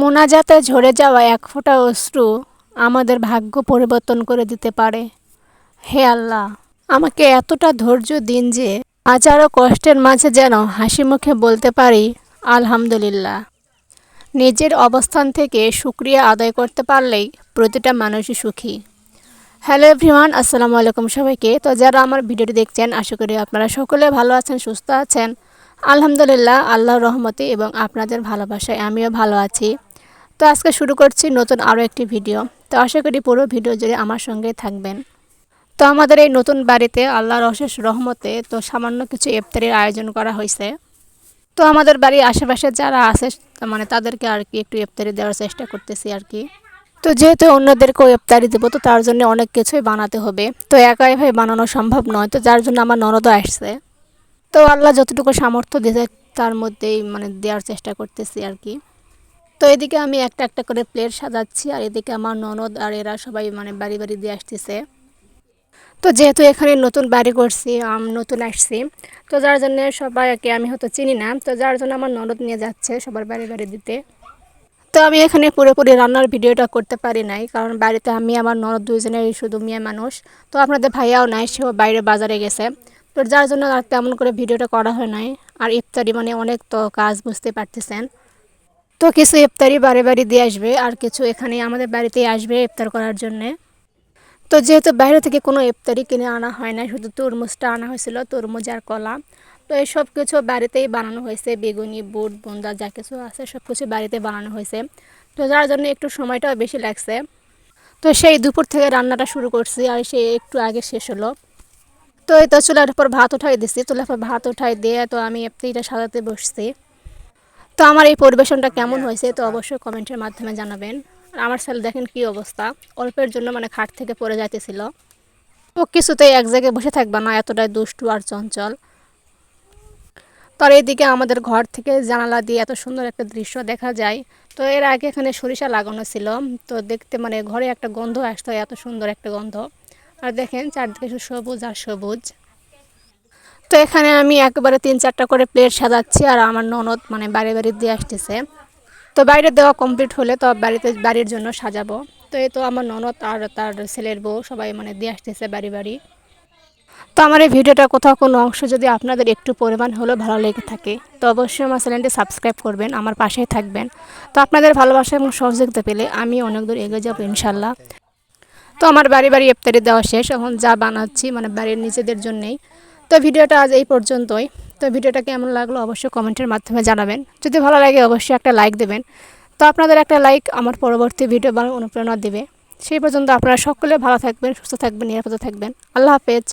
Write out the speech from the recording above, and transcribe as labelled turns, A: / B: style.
A: মোনাজাতে ঝরে যাওয়া এক ফোঁটা অশ্রু আমাদের ভাগ্য পরিবর্তন করে দিতে পারে। হে আল্লাহ, আমাকে এতটা ধৈর্য দিন যে হাজারো কষ্টের মাঝে যেন হাসি মুখে বলতে পারি, আলহামদুলিল্লাহ। নিজের অবস্থান থেকে সুক্রিয়া আদায় করতে পারলেই প্রতিটা মানুষই সুখী। হ্যালো এভরিওয়ান, আসসালামু আলাইকুম সবাইকে। তো যারা আমার ভিডিওটি দেখছেন, আশা করি আপনারা সকলে ভালো আছেন, সুস্থ আছেন। আলহামদুলিল্লাহ, আল্লাহর রহমতে এবং আপনাদের ভালোবাসায় আমিও ভালো আছি। তো আজকে শুরু করছি নতুন আরও একটি ভিডিও। তো আশা করি পুরো ভিডিও জুড়ে আমার সঙ্গে থাকবেন। তো আমাদের এই নতুন বাড়িতে আল্লাহর অশেষ রহমতে তো সামান্য কিছু ইফতারির আয়োজন করা হয়েছে। তো আমাদের বাড়ির আশেপাশে যারা আছে মানে তাদেরকে আর কি একটু ইফতারি দেওয়ার চেষ্টা করতেছি আর কি। তো যেহেতু অন্যদেরকেও ইফতারি দেবো, তো তার জন্য অনেক কিছুই বানাতে হবে। তো একা এভাবে বানানো সম্ভব নয়, তো যার জন্য আমার ননদও আসছে। তো আল্লাহ যতটুকু সামর্থ্য দিতে তার মধ্যেই মানে দেওয়ার চেষ্টা করতেছি আর কি। তো এদিকে আমি একটা একটা করে প্লেট সাজাচ্ছি, আর এদিকে আমার ননদ আর এরা সবাই মানে বাড়ি বাড়ি দিয়ে আসতেছে। তো যেহেতু এখানে নতুন বাড়ি করছি, আম নতুন আসছি, তো যার জন্য সবাইকে আমি হয়তো চিনি না, তো যার জন্য আমার ননদ নিয়ে যাচ্ছে সবার বাড়ি বাড়ি দিতে। তো আমি এখানে পুরোপুরি রান্নার ভিডিওটা করতে পারি নাই, কারণ বাড়িতে আমি আমার ননদ দুইজনের শুধু মেয়ে মানুষ, তো আপনাদের ভাইয়াও নাই, সেও বাইরে বাজারে গেছে। তো যার জন্য আর তেমন করে ভিডিওটা করা হয় নাই, আর ইফতারি মানে অনেক তো কাজ, বুঝতে পারতেছেন। তো কিছু ইফতারি বাড়ি বাড়ি দিয়ে আসবে আর কিছু এখানে আমাদের বাড়িতেই আসবে ইফতার করার জন্যে। তো যেহেতু বাইরে থেকে কোনো ইফতারি কিনে আনা হয় না শুধু তরমুজটা আনা হয়েছিল, তরমুজ আর কলা। তো এই সব কিছু বাড়িতেই বানানো হয়েছে, বেগুনি, বুট, বুন্দা, যা কিছু আছে সব কিছু বাড়িতে বানানো হয়েছে। তো যার জন্য একটু সময়টাও বেশি লাগছে। তো সেই দুপুর থেকে রান্নাটা শুরু করছি আর সে একটু আগে শেষ হলো। তো এই তো চুলার উপর ভাত উঠাই দিছি, চুলার উপর ভাত উঠাই দিয়ে তো আমি ইফতারিটা সাজাতে বসছি। তো আমার এই পরিবেশনটা কেমন হয়েছে তো অবশ্যই কমেন্টের মাধ্যমে জানাবেন। আর আমার ছেলে দেখেন কি অবস্থা। অল্পের জন্য মানে খাট থেকে পড়ে যাইতেছিল। ও কিছুতেই এক জায়গায় বসে থাকবে না এতটাই দুষ্টু আর চঞ্চল। তার এইদিকে আমাদের ঘর থেকে জানালা দিয়ে এত সুন্দর একটা দৃশ্য দেখা যায়। তো এর আগে এখানে সরিষা লাগানো ছিল। তো দেখতে মানে ঘরে একটা গন্ধ আসতো এত সুন্দর একটা গন্ধ। আর দেখেন চারদিকে সবুজ আর সবুজ। তো এখানে আমি একবারে তিন চারটা করে প্লেট সাজাচ্ছি আর আমার ননদ মানে বাড়ি বাড়ি দিয়ে আসতেছে। তো বাইরে দেওয়া কমপ্লিট হলে তো বাড়িতে বাড়ির জন্য সাজাবো। তো এই তো আমার ননদ আর তার ছেলের বউ সবাই মানে দিয়ে আসতেছে বাড়ি বাড়ি। তো আমার এই ভিডিওটা কোথাও কোনো অংশ যদি আপনাদের একটু পরিমাণ হলেও ভালো লেগে থাকে, তো অবশ্যই আমার চ্যানেলটি সাবস্ক্রাইব করবেন, আমার পাশেই থাকবেন। তো আপনাদের ভালোবাসা এবং সহযোগিতা পেলে আমি অনেক দূর এগিয়ে যাব ইনশাল্লাহ তো আমার বাড়ি বাড়ি ইফতারি দেওয়া শেষ, এখন যা বানাচ্ছি মানে বাড়ির নিজেদের জন্যেই। তো ভিডিওটা আজ এই পর্যন্তই। তো ভিডিওটা কেমন লাগল অবশ্যই কমেন্টের মাধ্যমে জানাবেন। যদি ভালো লাগে অবশ্যই একটা লাইক দেবেন। তো আপনাদের একটা লাইক আমার পরবর্তী ভিডিও বানানোর অনুপ্রেরণা দেবে। সেই পর্যন্ত আপনারা সকলে ভালো থাকবেন, সুস্থ থাকবেন, নিরাপদে থাকবেন। আল্লাহ হাফেজ।